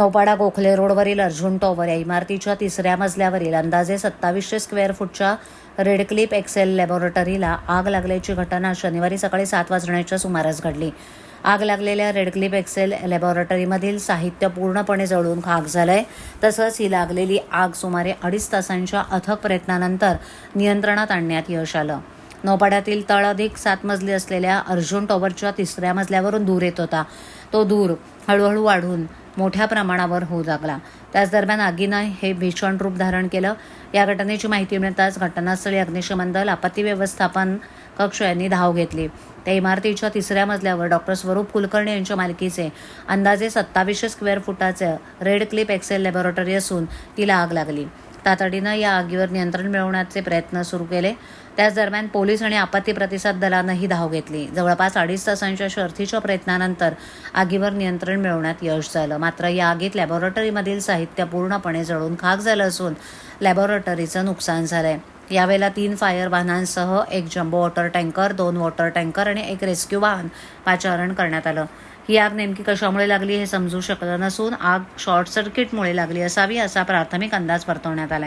नौपाडा गोखले रोडवरील अर्जुन टॉवर या इमारतीच्या तिसऱ्या मजल्यावरील अंदाजे सत्तावीसशे स्क्वेअर फूटच्या रेडक्लिप एक्सेल लॅबोरेटरीला आग लागल्याची घटना शनिवारी सकाळी सात वाजण्याच्या सुमारास घडली. आग लागलेल्या रेडक्लिप एक्सेल लॅबोरेटरीमधील साहित्य पूर्णपणे जळून खाक झालंय. तसंच ही लागलेली आग सुमारे अडीच तासांच्या अथक प्रयत्नानंतर नियंत्रणात आणण्यात यश आलं. नौपाड्यातील तळ अधिक सात मजली असलेल्या अर्जुन टॉवरच्या तिसऱ्या मजल्यावरून दूर येत होता. तो दूर हळूहळू वाढून मोठ्या प्रमाणावर होऊ लागला. त्याच दरम्यान आगीनं हे भीषण रूप धारण केलं. या घटनेची माहिती मिळताच घटनास्थळी अग्निशमन दल आपत्ती व्यवस्थापन कक्ष यांनी धाव घेतली. त्या इमारतीच्या तिसऱ्या मजल्यावर डॉक्टर स्वरूप कुलकर्णी यांच्या मालकीचे अंदाजे सत्तावीसशे स्क्वेअर फुटाचे रेड क्लिप एक्सेल लॅबोरेटरी असून तिला आग लागली. तातडीनं या आगीवर नियंत्रण मिळवण्याचे प्रयत्न सुरू केले. त्याच दरम्यान पोलीस आणि आपत्ती प्रतिसाद दलानंही धाव घेतली. जवळपास अडीच तासांच्या शर्थीच्या प्रयत्नानंतर आगीवर नियंत्रण मिळवण्यात यश झालं. मात्र या आगीत लॅबोरेटरीमधील साहित्य पूर्णपणे जळून खाक झालं असून लॅबोरेटरीचं नुकसान झालंय. यावेळेला तीन फायर वाहनांसह एक जम्बो वॉटर टँकर दोन वॉटर टँकर आणि एक रेस्क्यू वाहन पाचारण करण्यात आलं. ही आग नेमकी कशामुळे लागली हे समजू शकलं नसून आग शॉर्ट सर्किटमुळे लागली असावी असा प्राथमिक अंदाज वर्तवण्यात आहे